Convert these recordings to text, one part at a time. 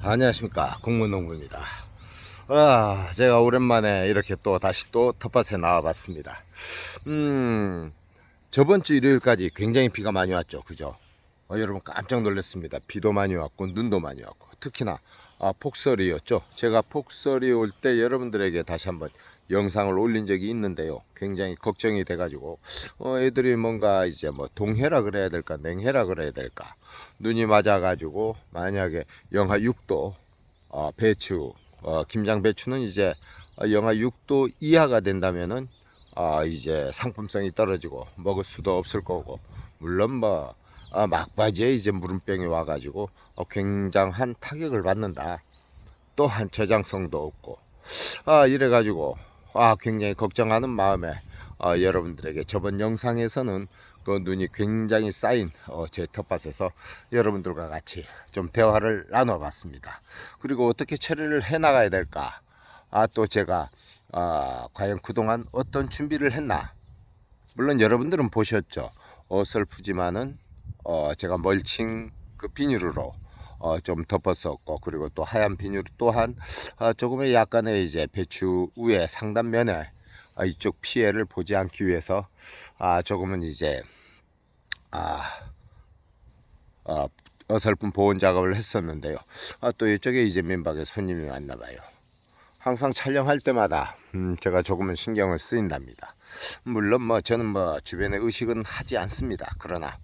안녕하십니까. 공무농부입니다. 아 제가 오랜만에 이렇게 또 다시 또 텃밭에 나와봤습니다. 음 저번 주 일요일까지 굉장히 비가 많이 왔죠. 그죠? 어, 여러분 깜짝 놀랐습니다. 비도 많이 왔고 눈도 많이 왔고. 특히나 아, 폭설이었죠. 제가 폭설이 올 때 여러분들에게 다시 한번 영상을 올린 적이 있는데요 굉장히 걱정이 돼 가지고 어, 애들이 뭔가 이제 뭐 동해라 그래야 될까 냉해라 그래야 될까 눈이 맞아 가지고 만약에 영하 6도 어, 배추 어, 김장 배추는 이제 어, 영하 6도 이하가 된다면은 아 이제 상품성이 떨어지고 먹을 수도 없을 거고 물론 뭐 아, 막바지에 이제 물음병이 와가지고 어, 굉장한 타격을 받는다. 또한 저장성도 없고 아 이래가지고 아 굉장히 걱정하는 마음에 어, 여러분들에게 저번 영상에서는 그 눈이 굉장히 쌓인 어, 제 텃밭에서 여러분들과 같이 좀 대화를 나눠봤습니다. 그리고 어떻게 처리를 해 나가야 될까? 아 또 제가 아, 과연 그동안 어떤 준비를 했나? 물론 여러분들은 보셨죠. 어설프지만은 어, 제가 멀칭 그 비닐으로 어, 좀 덮었었고 그리고 또 하얀 비닐 또한 아, 조금의 약간의 이제 배추 위에 상단면에 아, 이쪽 피해를 보지 않기 위해서 아, 조금은 이제 아, 아, 어설픈 보온 작업을 했었는데요. 아, 또 이쪽에 이제 민박에 손님이 왔나 봐요. 항상 촬영할 때마다 음, 제가 조금은 신경을 쓰인답니다. 물론 뭐 저는 뭐 주변에 의식은 하지 않습니다. 그러나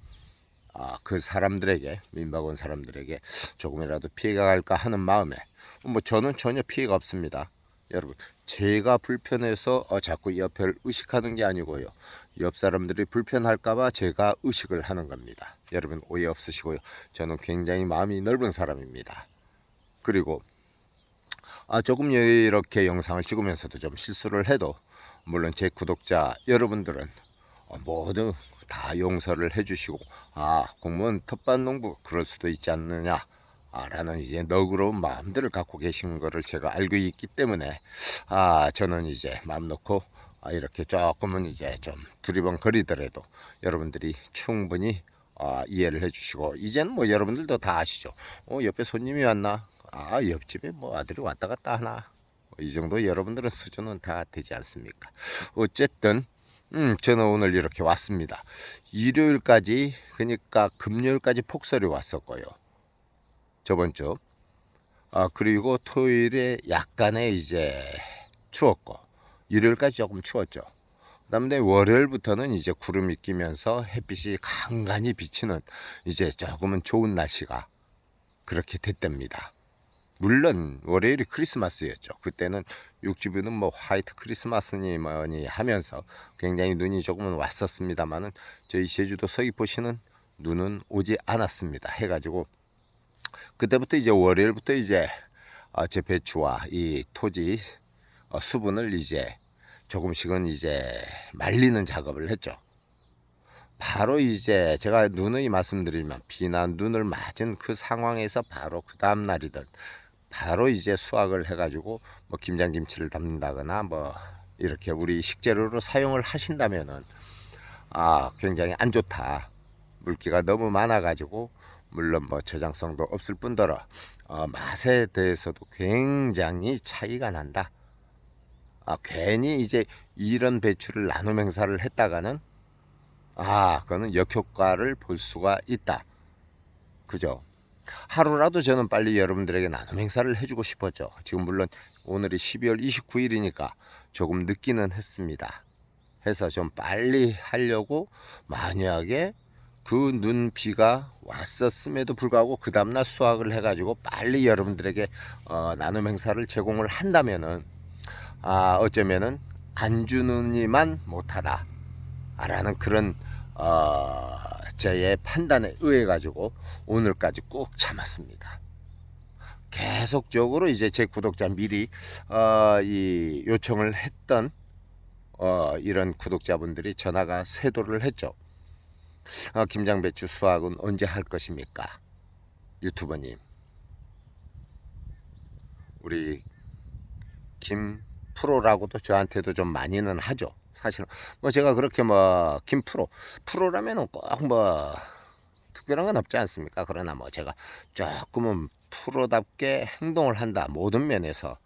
아, 그 사람들에게 민박 온 사람들에게 조금이라도 피해가 갈까 하는 마음에 뭐 저는 전혀 피해가 없습니다. 여러분 제가 불편해서 어, 자꾸 옆을 의식하는 게 아니고요. 옆 사람들이 불편할까봐 제가 의식을 하는 겁니다. 여러분 오해 없으시고요. 저는 굉장히 마음이 넓은 사람입니다. 그리고 아, 조금 이렇게 영상을 찍으면서도 좀 실수를 해도 물론 제 구독자 여러분들은 어, 모두 다 용서를 해주시고 아 공무원 텃밭 농부 그럴 수도 있지 않느냐. 아, 라는 이제 너그러운 마음들을 갖고 계신 거를 제가 알고 있기 때문에 아 저는 이제 마음 놓고 아, 이렇게 조금은 이제 좀 두리번 거리더라도 여러분들이 충분히 아, 이해를 해주시고 이제는 뭐 여러분들도 다 아시죠. 어 옆에 손님이 왔나? 아 옆집에 뭐 아들이 왔다 갔다 하나? 이 정도 여러분들은 수준은 다 되지 않습니까? 어쨌든 음, 저는 오늘 이렇게 왔습니다. 일요일까지, 그러니까 금요일까지 폭설이 왔었고요. 저번 주. 아, 그리고 토요일에 약간의 이제 추웠고, 일요일까지 조금 추웠죠. 그 다음에 월요일부터는 이제 구름이 끼면서 햇빛이 간간히 비치는 이제 조금은 좋은 날씨가 그렇게 됐답니다. 물론 월요일이 크리스마스였죠. 그때는 육지부는 뭐 화이트 크리스마스니 뭐니 하면서 굉장히 눈이 조금은 왔었습니다만은 저희 제주도 서귀포시는 눈은 오지 않았습니다. 해가지고 그때부터 이제 월요일부터 이제 어, 제 배추와 이 토지 어, 수분을 이제 조금씩은 이제 말리는 작업을 했죠. 바로 이제 제가 누누이 말씀드리면 비나 눈을 맞은 그 상황에서 바로 그 다음 날이든 바로 이제 수확을 해가지고 뭐 김장김치를 담는다거나 뭐 이렇게 우리 식재료로 사용을 하신다면은 아 굉장히 안 좋다 물기가 너무 많아가지고 물론 뭐 저장성도 없을 뿐더러 어, 맛에 대해서도 굉장히 차이가 난다. 아 괜히 이제 이런 배추를 나눔 행사를 했다가는 아 그거는 역효과를 볼 수가 있다. 그죠? 하루라도 저는 빨리 여러분들에게 나눔 행사를 해주고 싶었죠. 지금 물론 오늘이 12월 29일이니까 조금 늦기는 했습니다. 해서 좀 빨리 하려고 만약에 그 눈비가 왔었음에도 불구하고 그 다음날 수확을 해가지고 빨리 여러분들에게 어, 나눔 행사를 제공을 한다면은 아 어쩌면은 안 주는 이만 못하다 라는 그런 어, 제의 판단에 의해 가지고 오늘까지 꾹 참았습니다. 계속적으로 이제 제 구독자 미리 어, 이 요청을 했던 어, 이런 구독자분들이 전화가 쇄도를 했죠. 어, 김장배추 수확은 언제 할 것입니까? 유튜버님. 우리 김 프로라고도 저한테도 좀 많이는 하죠. 사실은 뭐 제가 그렇게 뭐김 프로 프로라면은 꼭 뭐 특별한 건 없지 않습니까? 그러나 뭐 제가 조금은 프로답게 행동을 한다 모든 면에서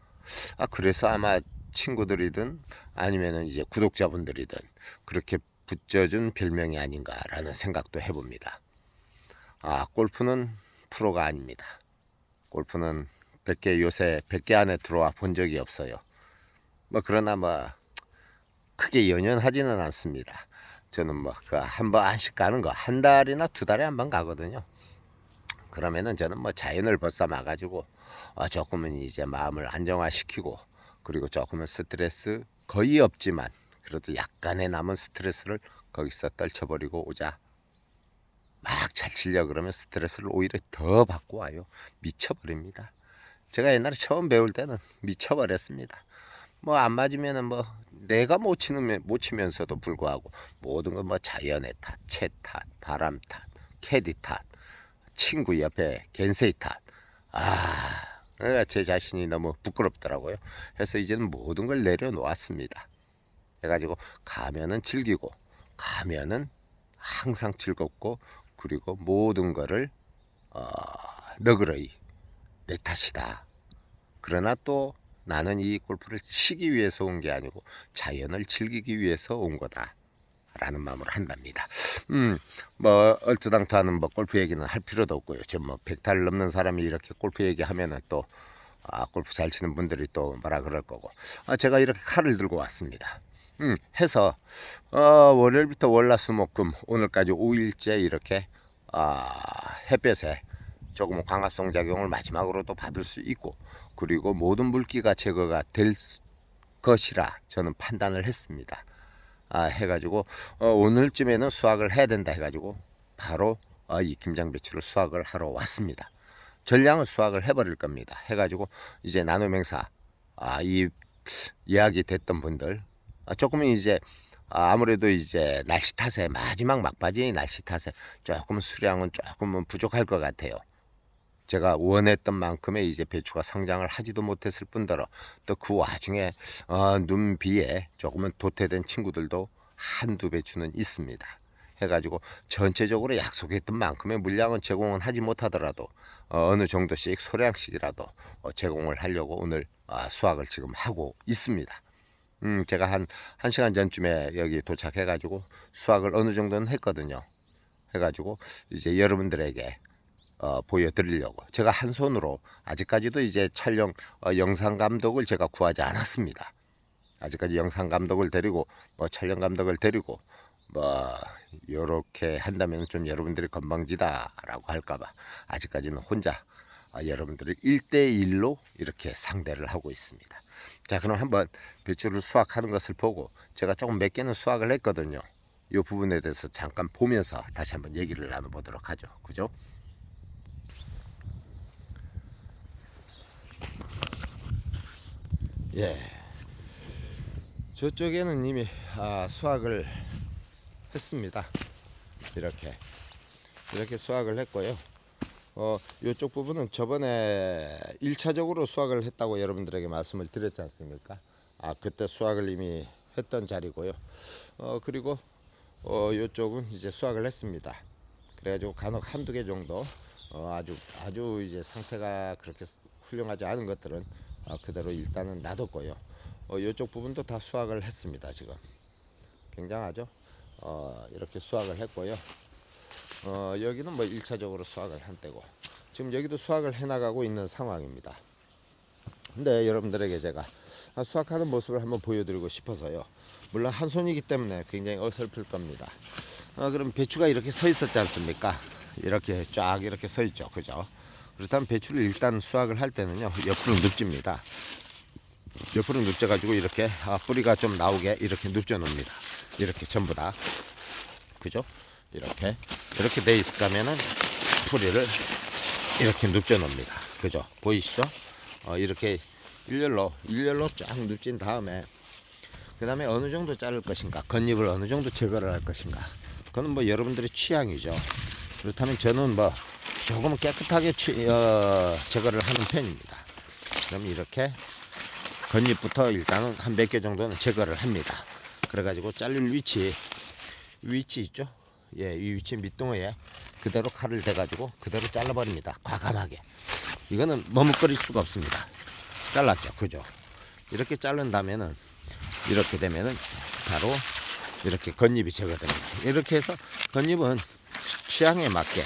아 그래서 아마 친구들이든 아니면은 이제 구독자분들이든 그렇게 붙여준 별명이 아닌가라는 생각도 해봅니다. 아 골프는 프로가 아닙니다. 골프는 100개 요새 100개 안에 들어와 본 적이 없어요. 뭐 그러나 뭐 크게 연연하지는 않습니다. 저는 뭐그한 번씩 가는 거 한 달이나 두 달에 한 번 가거든요. 그러면은 저는 뭐 자연을 벗삼아 가지고 어 조금은 이제 마음을 안정화시키고 그리고 조금은 스트레스 거의 없지만 그래도 약간의 남은 스트레스를 거기서 떨쳐버리고 오자. 막 잘 치려 그러면 스트레스를 오히려 더 받고 와요. 미쳐버립니다. 제가 옛날에 처음 배울 때는 미쳐버렸습니다. 뭐 안 맞으면은 뭐 내가 못 치는 못 치면서도 불구하고 모든 건 뭐 자연의 탓, 채 탓, 바람 탓, 캐디 탓, 친구 옆에 겐세이 탓. 아, 제 자신이 너무 부끄럽더라고요. 그래서 이제는 모든 걸 내려놓았습니다. 해가지고 가면은 즐기고 가면은 항상 즐겁고 그리고 모든 거를 어, 너그러이 내 탓이다. 그러나 또 나는 이 골프를 치기 위해서 온 게 아니고 자연을 즐기기 위해서 온 거다. 라는 마음으로 한답니다. 음, 뭐, 얼토당토하는 뭐 골프 얘기는 할 필요도 없고요. 지금 뭐, 100타를 넘는 사람이 이렇게 골프 얘기하면은 또, 아, 골프 잘 치는 분들이 또 뭐라 그럴 거고. 아, 제가 이렇게 칼을 들고 왔습니다. 음, 해서, 어, 월요일부터 월화수목금, 오늘까지 5일째 이렇게, 아, 햇볕에 조금 광합성 작용을 마지막으로도 받을 수 있고 그리고 모든 물기가 제거가 될 수- 것이라 저는 판단을 했습니다. 아, 해가지고 어, 오늘쯤에는 수확을 해야 된다 해가지고 바로 어, 이 김장 배추를 수확을 하러 왔습니다. 전량을 수확을 해버릴 겁니다. 해가지고 이제 나눔행사 아, 이 이야기 됐던 분들 아, 조금은 이제 아, 아무래도 이제 날씨 탓에 마지막 막바지의 날씨 탓에 조금 수량은 조금은 부족할 것 같아요. 제가 원했던 만큼의 이제 배추가 성장을 하지도 못했을 뿐더러 또 그 와중에 어, 눈비에 조금은 도태된 친구들도 한두 배추는 있습니다. 해가지고 전체적으로 약속했던 만큼의 물량은 제공은 하지 못하더라도 어, 느 정도씩 소량씩이라도 어, 제공을 하려고 오늘 아, 수확을 지금 하고 있습니다. 음, 제가 한, 한 시간 전쯤에 여기 도착해가지고 수확을 어느 정도는 했거든요. 해가지고 이제 여러분들에게 어, 보여드리려고 제가 한 손으로 아직까지도 이제 촬영 어, 영상 감독을 제가 구하지 않았습니다. 아직까지 영상 감독을 데리고 뭐 촬영 감독을 데리고 뭐 요렇게 한다면 좀 여러분들이 건방지다라고 할까봐 아직까지는 혼자 아, 여러분들을 1대1로 이렇게 상대를 하고 있습니다. 자 그럼 한번 배추를 수확하는 것을 보고 제가 조금 몇 개는 수확을 했거든요. 이 부분에 대해서 잠깐 보면서 다시 한번 얘기를 나눠보도록 하죠. 그죠? 예. 저쪽에는 이미 아, 수확을 했습니다. 이렇게 이렇게 수확을 했고요. 어, 이쪽 부분은 저번에 1차적으로 수확을 했다고 여러분들에게 말씀을 드렸지 않습니까? 아, 그때 수확을 이미 했던 자리고요. 어, 그리고 어, 이쪽은 이제 수확을 했습니다. 그래가지고 간혹 한두 개 정도 어, 아주 아주 이제 상태가 그렇게 훌륭하지 않은 것들은 어, 그대로 일단은 놔뒀고요. 어, 이쪽 부분도 다 수확을 했습니다. 지금 굉장하죠. 어, 이렇게 수확을 했고요. 어, 여기는 뭐 1차적으로 수확을 한 때고 지금 여기도 수확을 해나가고 있는 상황입니다. 근데 여러분들에게 제가 아, 수확하는 모습을 한번 보여드리고 싶어서요. 물론 한 손이기 때문에 굉장히 어설플 겁니다. 어, 그럼 배추가 이렇게 서 있었지 않습니까? 이렇게 쫙 이렇게 서 있죠. 그죠? 그렇다면 배추를 일단 수확을 할 때는요. 옆으로 눕집니다. 옆으로 눕져 가지고 이렇게 아, 뿌리가 좀 나오게 이렇게 눕져 놓습니다. 이렇게 전부 다. 그죠? 이렇게. 이렇게 돼 있다면은 뿌리를 이렇게 눕져 놓습니다. 그죠? 보이시죠? 어, 이렇게 일렬로, 일렬로 쫙 눕진 다음에 그 다음에 어느 정도 자를 것인가, 겉잎을 어느 정도 제거를 할 것인가. 그거는 뭐 여러분들의 취향이죠. 그렇다면 저는 뭐 조금 깨끗하게 취, 어, 제거를 하는 편입니다. 그럼 이렇게 겉잎부터 일단은 한 몇 개 정도는 제거를 합니다. 그래가지고 자를 위치, 위치 있죠? 예, 이 위치 밑동에 그대로 칼을 대가지고 그대로 잘라버립니다. 과감하게. 이거는 머뭇거릴 수가 없습니다. 잘랐죠, 그죠? 이렇게 자른다면은 이렇게 되면은 바로 이렇게 겉잎이 제거됩니다. 이렇게 해서 겉잎은 취향에 맞게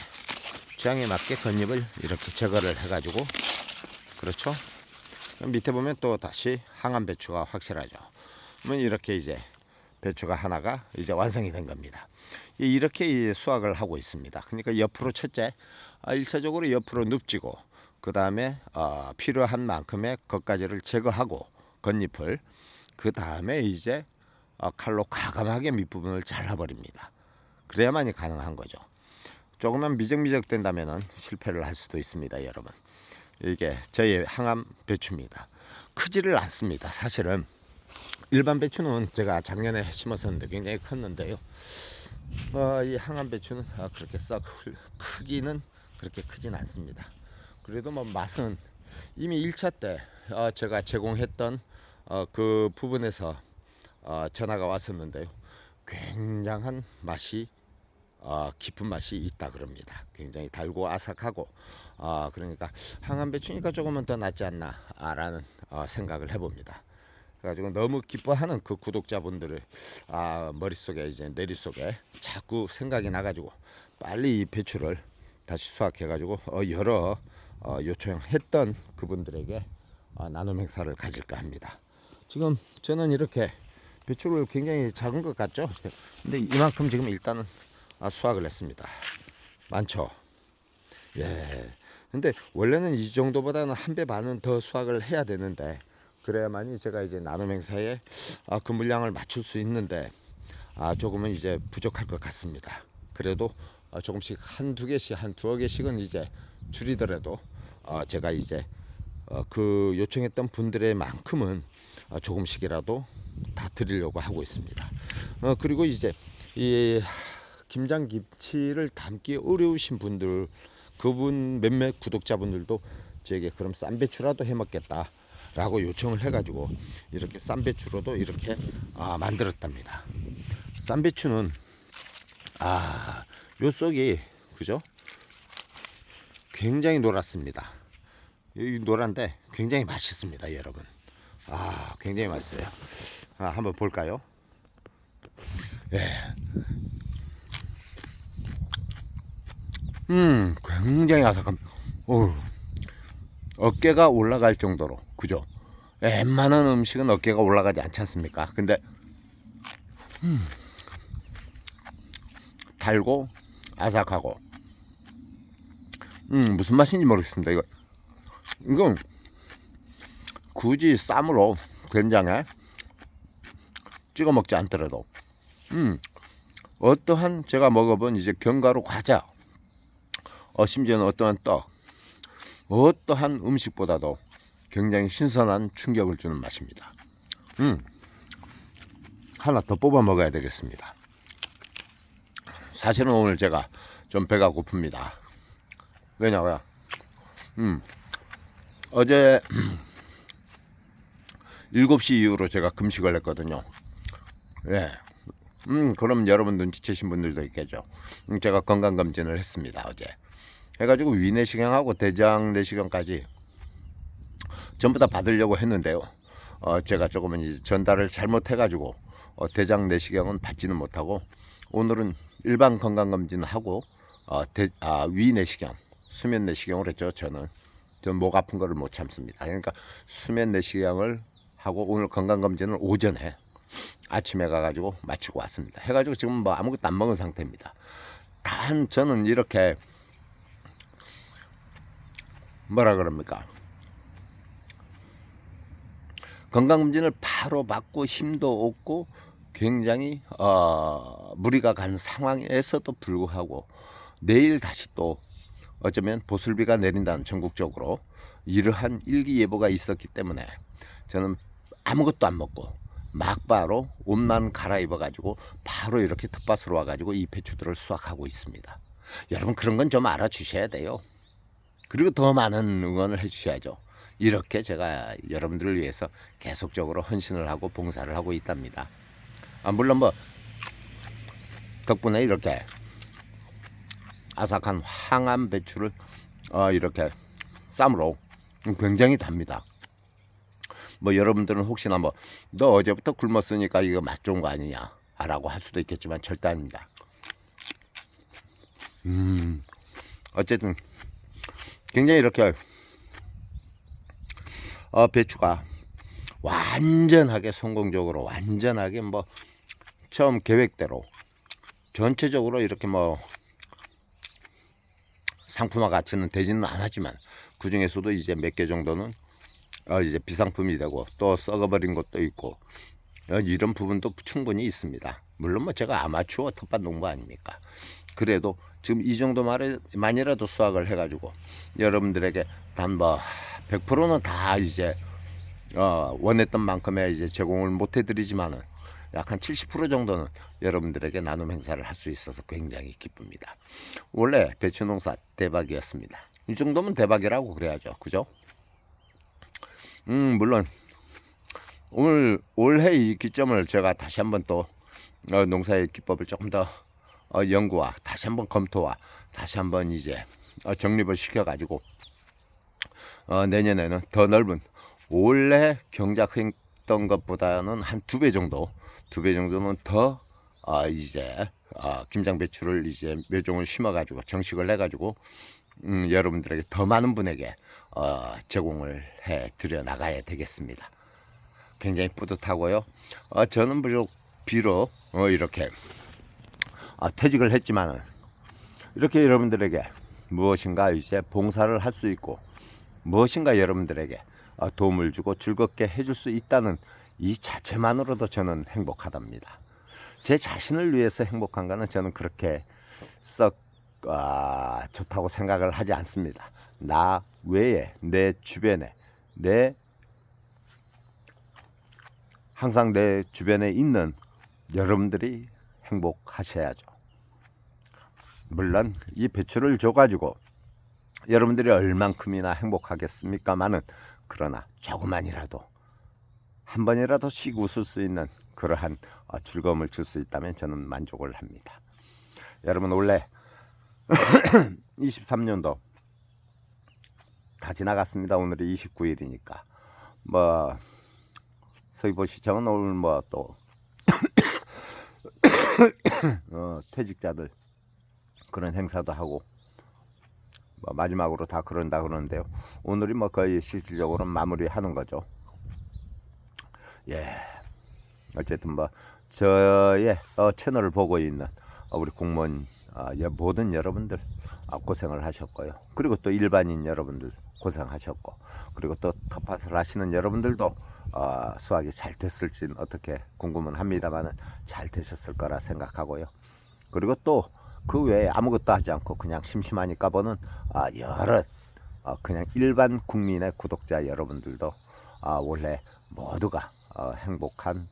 취향에 맞게 겉잎을 이렇게 제거를 해가지고 그렇죠? 밑에 보면 또 다시 항암 배추가 확실하죠. 그러면 이렇게 이제 배추가 하나가 이제 완성이 된 겁니다. 이- 이렇게 이 수확을 하고 있습니다. 그러니까 옆으로 첫째, 아, 일차적으로 옆으로 눕지고 그 다음에 어, 필요한 만큼의 겉가지를 제거하고 겉잎을 그 다음에 이제 어, 칼로 과감하게 밑부분을 잘라버립니다. 그래야만이 가능한 거죠. 조금만 미적미적 된다면은 실패를 할 수도 있습니다, 여러분. 이게 저희 항암 배추입니다. 크지를 않습니다. 사실은 일반 배추는 제가 작년에 심었었는데 굉장히 컸는데요. 어, 이 항암 배추는 아, 그렇게 썩 흘- 크기는 그렇게 크진 않습니다. 그래도 뭐 맛은 이미 1차 때 어, 제가 제공했던 어, 그 부분에서 어, 전화가 왔었는데요. 굉장한 맛이 어, 깊은 맛이 있다 그럽니다. 굉장히 달고 아삭하고 어, 그러니까 항암 배추니까 조금은 더 낫지 않나라는 어, 생각을 해봅니다. 그래가지고 너무 기뻐하는 그 구독자분들을 아, 머릿속에 이제 내릿속에 자꾸 생각이 나가지고 빨리 이 배추를 다시 수확해가지고 어, 여러 어, 요청했던 그분들에게 어, 나눔 행사를 가질까 합니다. 지금 저는 이렇게 배추를 굉장히 작은 것 같죠? 근데 이만큼 지금 일단은 아, 수확을 했습니다. 많죠? 예. 근데 원래는 이 정도보다는 한 배 반은 더 수확을 해야 되는데 그래야만이 제가 이제 나눔 행사에 아, 그 물량을 맞출 수 있는데 아, 조금은 이제 부족할 것 같습니다. 그래도 아, 조금씩 한 두 개씩 한 두어 개씩은 이제 줄이더라도 어, 제가 이제 어, 그 요청했던 분들의 만큼은 어, 조금씩이라도 다 드리려고 하고 있습니다. 어, 그리고 이제 이 김장 김치를 담기 어려우신 분들 그분 몇몇 구독자분들도 저에게 그럼 쌈 배추라도 해 먹겠다 라고 요청을 해가지고 이렇게 쌈배추로도 이렇게 아, 만들었답니다. 쌈배추는 아, 요 속이 그죠? 굉장히 노랗습니다. 이 노란데 굉장히 맛있습니다, 여러분. 아, 굉장히 맛있어요. 아, 한번 볼까요? 예. 음, 굉장히 아삭함. 오, 어깨가 올라갈 정도로, 그죠? 웬만한 음식은 어깨가 올라가지 않지 않습니까? 근데, 음, 달고, 아삭하고, 음, 무슨 맛인지 모르겠습니다. 이거, 이건 굳이 쌈으로 된장에 찍어 먹지 않더라도, 음, 어떠한 제가 먹어본 이제 견과류 과자, 어, 심지어는 어떠한 떡, 어떠한 음식보다도 굉장히 신선한 충격을 주는 맛입니다. 음, 하나 더 뽑아 먹어야 되겠습니다. 사실은 오늘 제가 좀 배가 고픕니다. 왜냐고요? 음, 어제 7시 이후로 제가 금식을 했거든요. 예. 음, 그럼 여러분 눈치채신 분들도 있겠죠. 음, 제가 건강검진을 했습니다, 어제. 해가지고 위내시경하고 대장 내시경까지 전부 다 받으려고 했는데요. 어, 제가 조금은 이제 전달을 잘못해가지고 어, 대장 내시경은 받지는 못하고 오늘은 일반 건강검진을 하고 어, 대, 아, 위 내시경, 수면 내시경을 했죠. 저는 전 목 아픈 거를 못 참습니다. 그러니까 수면 내시경을 하고 오늘 건강검진을 오전에 아침에 가가지고 마치고 왔습니다. 해가지고 지금 뭐 아무것도 안 먹은 상태입니다. 단 저는 이렇게 뭐라 그럽니까? 건강검진을 바로 받고 힘도 없고 굉장히 어, 무리가 간 상황에서도 불구하고 내일 다시 또 어쩌면 보슬비가 내린다는 전국적으로 이러한 일기예보가 있었기 때문에 저는 아무것도 안 먹고 막바로 옷만 갈아입어 가지고 바로 이렇게 텃밭으로 와 가지고 이 배추들을 수확하고 있습니다. 여러분 그런 건 좀 알아주셔야 돼요. 그리고 더 많은 응원을 해주셔야죠. 이렇게 제가 여러분들을 위해서 계속적으로 헌신을 하고 봉사를 하고 있답니다. 아, 물론 뭐 덕분에 이렇게 아삭한 황암 배추를 어, 이렇게 쌈으로 굉장히 답니다. 뭐 여러분들은 혹시나 뭐 너 어제부터 굶었으니까 이거 맛 좋은 거 아니냐 라고 할 수도 있겠지만 절대 아닙니다. 음 어쨌든 굉장히 이렇게 어, 배추가 완전하게 성공적으로 완전하게 뭐 처음 계획대로 전체적으로 이렇게 뭐 상품화 가치는 되지는 않았지만 그 중에서도 이제 몇 개 정도는 어 이제 비상품이 되고 또 썩어버린 것도 있고 어 이런 부분도 충분히 있습니다. 물론 뭐 제가 아마추어 텃밭 농부 아닙니까? 그래도 지금 이 정도만이라도 수확을 해가지고 여러분들에게 단뭐 100%는 다 이제 어 원했던 만큼의 이제 제공을 못 해드리지만은 약한 70% 정도는 여러분들에게 나눔 행사를 할 수 있어서 굉장히 기쁩니다. 원래 배추 농사 대박이었습니다. 이 정도면 대박이라고 그래야죠. 그죠? 음, 물론 오늘 올해 이 기점을 제가 다시 한번 또 어, 농사의 기법을 조금 더 어, 연구와 다시 한번 검토와 다시 한번 이제 어, 정립을 시켜 가지고 어, 내년에는 더 넓은 올해 경작했던 것보다는 한 두 배 정도 두 배 정도는 더 어, 이제 어, 김장 배추를 이제 묘종을 심어 가지고 정식을 해 가지고 음, 여러분들에게 더 많은 분에게 어, 제공을 해 드려 나가야 되겠습니다. 굉장히 뿌듯하고요. 어, 저는 비록, 비록 어, 이렇게 아, 퇴직을 했지만은 이렇게 여러분들에게 무엇인가 이제 봉사를 할 수 있고 무엇인가 여러분들에게 어, 도움을 주고 즐겁게 해줄 수 있다는 이 자체만으로도 저는 행복하답니다. 제 자신을 위해서 행복한 거는 저는 그렇게 썩 아, 좋다고 생각을 하지 않습니다. 나 외에 내 주변에 내 항상 내 주변에 있는 여러분들이 행복하셔야죠. 물론 이 배추를 줘가지고 여러분들이 얼만큼이나 행복하겠습니까마는 그러나 조금만이라도 한 번이라도 씩 웃을 수 있는 그러한 어, 즐거움을 줄 수 있다면 저는 만족을 합니다. 여러분 원래 23년도 다 지나갔습니다. 오늘이 29일이니까 뭐 서귀포 시청은 오늘 뭐또 어, 퇴직자들 그런 행사도 하고 뭐 마지막으로 다 그런다 그러는데요. 오늘이 뭐 거의 실질적으로 마무리하는 거죠. 예. 어쨌든 뭐 저의 어, 채널을 보고 있는 어, 우리 공무원 어, 여- 모든 여러분들 아, 고생을 하셨고요. 그리고 또 일반인 여러분들 고생하셨고 그리고 또 텃밭을 하시는 여러분들도 어, 수확이 잘 됐을진 어떻게 궁금은 합니다만은 잘 되셨을 거라 생각하고요. 그리고 또 그 외에 아무것도 하지 않고 그냥 심심하니까 보는 아, 여러 어, 그냥 일반 국민의 구독자 여러분들도 아, 원래 모두가 어, 행복한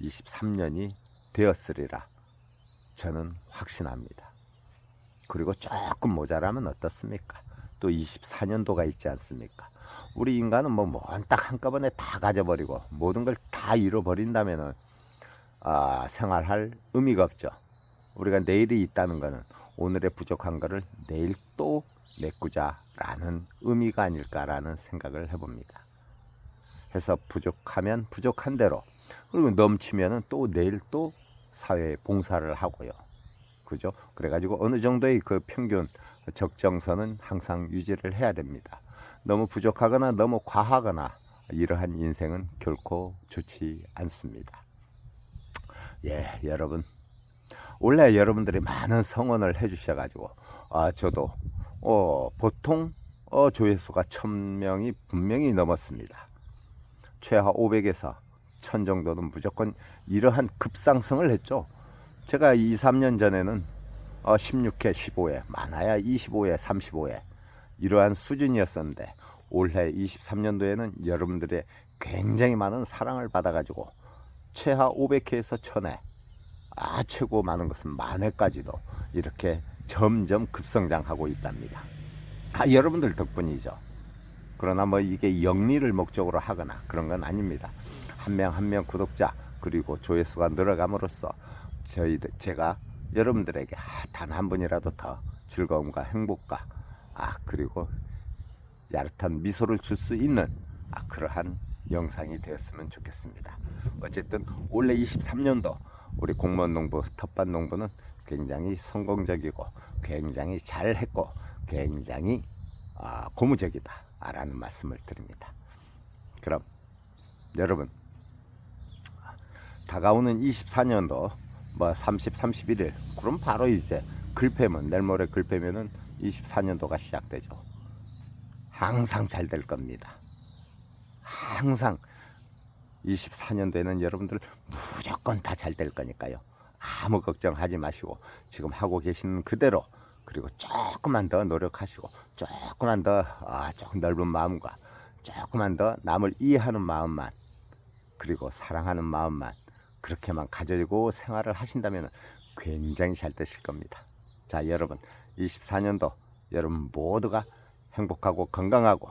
23년이 되었으리라 저는 확신합니다. 그리고 조금 모자라면 어떻습니까? 또 24년도가 있지 않습니까? 우리 인간은 뭐 딱 한꺼번에 다 가져버리고 모든 걸 다 잃어버린다면은 아, 생활할 의미가 없죠. 우리가 내일이 있다는 것은 오늘의 부족한 것을 내일 또 메꾸자라는 의미가 아닐까라는 생각을 해봅니다. 해서 부족하면 부족한 대로 그리고 넘치면은 또 내일 또 사회에 봉사를 하고요. 그죠? 그래가지고 어느 정도의 그 평균 적정선은 항상 유지를 해야 됩니다. 너무 부족하거나 너무 과하거나 이러한 인생은 결코 좋지 않습니다. 예, 여러분. 원래 여러분들이 많은 성원을 해주셔가지고, 아, 저도, 어, 보통, 어, 조회수가 천 명이 분명히 넘었습니다. 최하 500에서 1000 정도는 무조건 이러한 급상승을 했죠. 제가 2, 3년 전에는 어, 16회, 15회, 많아야 25회, 35회 이러한 수준이었었는데 올해 23년도에는 여러분들의 굉장히 많은 사랑을 받아가지고 최하 500회에서 1000회 아 최고 많은 것은 만회까지도 이렇게 점점 급성장하고 있답니다. 다 여러분들 덕분이죠. 그러나 뭐 이게 영리를 목적으로 하거나 그런 건 아닙니다. 한 명 한명 구독자 그리고 조회수가 늘어감으로써 저희들 제가 여러분들에게 단 한 분이라도 더 즐거움과 행복과 아 그리고 야릇한 미소를 줄 수 있는 아, 그러한 영상이 되었으면 좋겠습니다. 어쨌든 올해 23년도 우리 공무원 농부 텃밭 농부는 굉장히 성공적이고 굉장히 잘했고 굉장히 아, 고무적이다 라는 말씀을 드립니다. 그럼 여러분 다가오는 24년도 뭐 30, 31일 그럼 바로 이제 글패면 내일 모레 글패면은 24년도가 시작되죠. 항상 잘 될 겁니다. 항상 24년도에는 여러분들 무조건 다 잘 될 거니까요. 아무 걱정하지 마시고 지금 하고 계시는 그대로 그리고 조금만 더 노력하시고 조금만 더 아, 조금 넓은 마음과 조금만 더 남을 이해하는 마음만 그리고 사랑하는 마음만 그렇게만 가지고 생활을 하신다면 굉장히 잘 되실 겁니다. 자, 여러분 24년도 여러분 모두가 행복하고 건강하고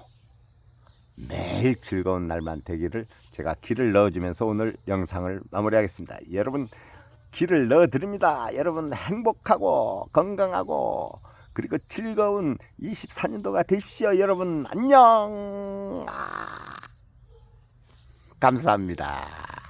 매일 즐거운 날만 되기를 제가 길을 넣어주면서 오늘 영상을 마무리하겠습니다. 여러분 길을 넣어드립니다. 여러분 행복하고 건강하고 그리고 즐거운 24년도가 되십시오. 여러분 안녕. 아, 감사합니다.